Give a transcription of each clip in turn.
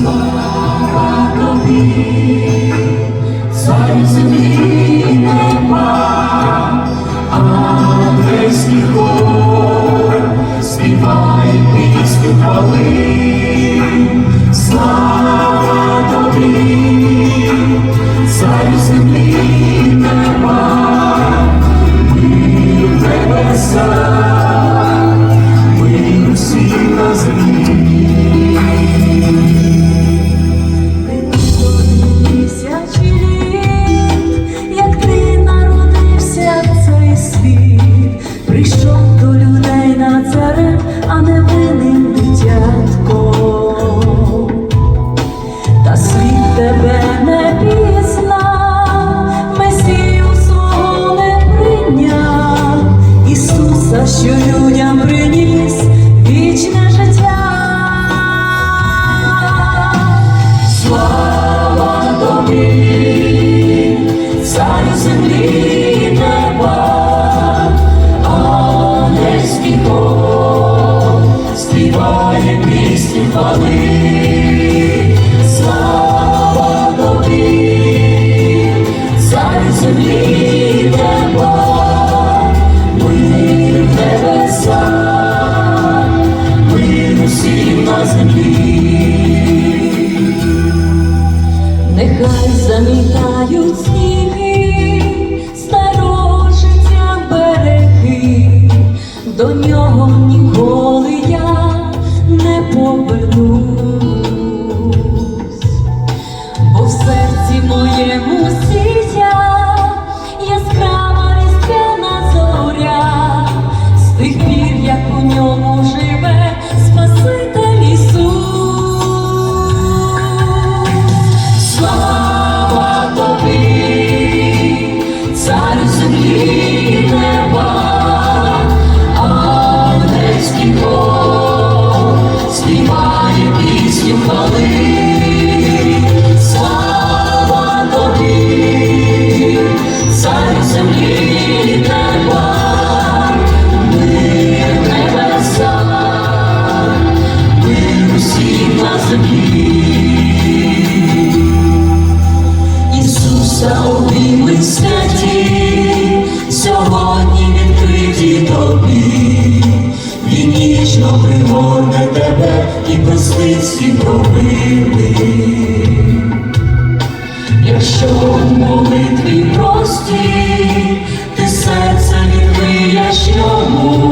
Слава тобі, царю землі співай пісню хвали. Слава тобі, царю землі нехай замітають сніги, старого життя береги, до нього ніколи я не повернусь. усі на землі. Ісуса обійми святі, сьогодні відкриті тобі, Він ніжно пригорне тебе і простить всі. Якщо молитві прості, ти серце відкриєш йому.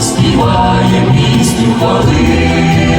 Співає пісню хвали.